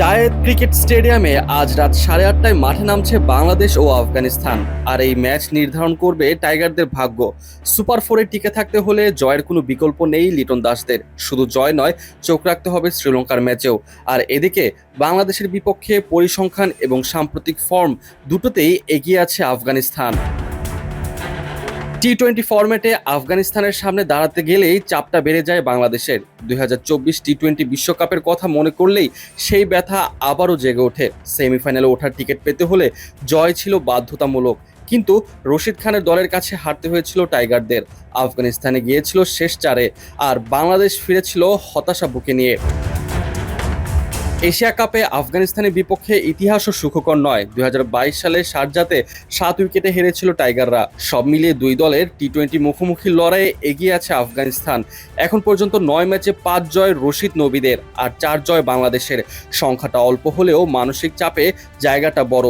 জায়েদ cricket স্টেডিয়ামে আজ রাত সাড়ে আটটায় মাঠে নামছে বাংলাদেশ ও আফগানিস্তান। আর এই ম্যাচ নির্ধারণ করবে টাইগারদের ভাগ্য। সুপার ফোরে টিকে থাকতে হলে জয়ের কোনো বিকল্প নেই লিটন দাসদের। শুধু জয় নয়, চোখ রাখতে হবে শ্রীলঙ্কার ম্যাচেও। আর এদিকে বাংলাদেশের বিপক্ষে পরিসংখ্যান এবং সাম্প্রতিক ফর্ম দুটোতেই এগিয়ে আছে আফগানিস্তান। টি টোয়েন্টি ফরম্যাটে আফগানিস্তানের সামনে দাঁড়াতে গেলেই চাপটা বেড়ে যায় বাংলাদেশের। দুই হাজার চব্বিশ টি টোয়েন্টি বিশ্বকাপের কথা মনে করলেই সেই ব্যথা আবারও জেগে ওঠে। সেমিফাইনালে ওঠার টিকিট পেতে হলে জয় ছিল বাধ্যতামূলক। কিন্তু রশিদ খানের দলের কাছে হারতে হয়েছিল টাইগারদের। আফগানিস্তানে গিয়েছিল শেষ চারে, আর বাংলাদেশ ফিরেছিল হতাশা বুকে নিয়ে। এশিয়া কাপে আফগানিস্তানের বিপক্ষে ইতিহাসও সুখকর নয়। দুই সালে সারজাতে সাত উইকেটে হেরেছিল টাইগাররা। সব মিলিয়ে দুই দলের টি টোয়েন্টি মুখোমুখি লড়াইয়ে এগিয়ে আছে আফগানিস্তান। এখন পর্যন্ত নয় ম্যাচে পাঁচ জয় রশিদ নবীদের আর চার জয় বাংলাদেশের। সংখ্যাটা অল্প হলেও মানসিক চাপে জায়গাটা বড়।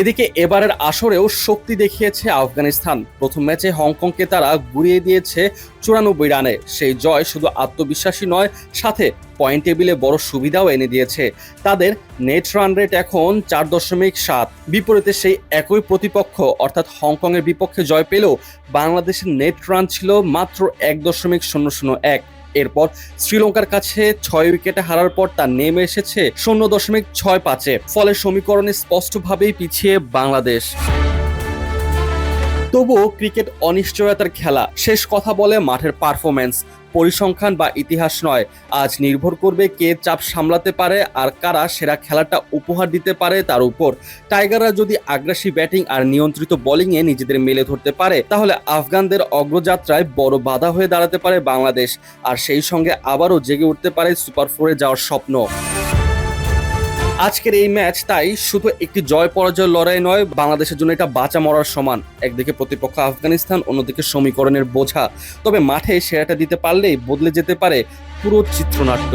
এদিকে এবারের আসরেও শক্তি দেখিয়েছে আফগানিস্তান। প্রথম ম্যাচে হংকংকে তারা গুড়িয়ে দিয়েছে চুরানব্বই রানে। সেই জয় শুধু আত্মবিশ্বাসী নয়, সাথে পয়েন্ট টেবিলে বড় সুবিধাও এনে দিয়েছে। তাদের নেট রান রেট এখন চার দশমিক সাত। বিপরীতে সেই একই প্রতিপক্ষ, অর্থাৎ হংকংয়ের বিপক্ষে জয় পেলেও বাংলাদেশের নেট রান ছিল মাত্র এক দশমিক শূন্য শূন্য এক। এরপর শ্রীলঙ্কার কাছে ছয় উইকেটে হারার পর তা নেমে এসেছে শূন্য দশমিক ছয় পাঁচে। ফলে সমীকরণে স্পষ্টভাবেই পিছিয়ে বাংলাদেশ। তবুও ক্রিকেট অনিশ্চয়তার খেলা। শেষ কথা বলে মাঠের পারফরমেন্স পরিসংখ্যান বা ইতিহাস নয়। আজ নির্ভর করবে কে চাপ সামলাতে পারে আর কারা সেরা খেলাটা উপহার দিতে পারে তার উপর। টাইগাররা যদি আগ্রাসী ব্যাটিং আর নিয়ন্ত্রিত বোলিংয়ে নিজেদের মেলে ধরতে পারে, তাহলে আফগানদের অগ্রযাত্রায় বড় বাধা হয়ে দাঁড়াতে পারে বাংলাদেশ। আর সেই সঙ্গে আবারও জেগে উঠতে পারে সুপার ফোরে যাওয়ার স্বপ্ন। আজকের এই ম্যাচ তাই শুধু একটি জয় পরাজয় লড়াই নয়, বাংলাদেশের জন্য এটা বাঁচা মরার সমান। একদিকে প্রতিপক্ষ আফগানিস্তান, অন্যদিকে সমীকরণের বোঝা। তবে মাঠে সেরাটা দিতে পারলেই বদলে যেতে পারে পুরো চিত্রনাট্য।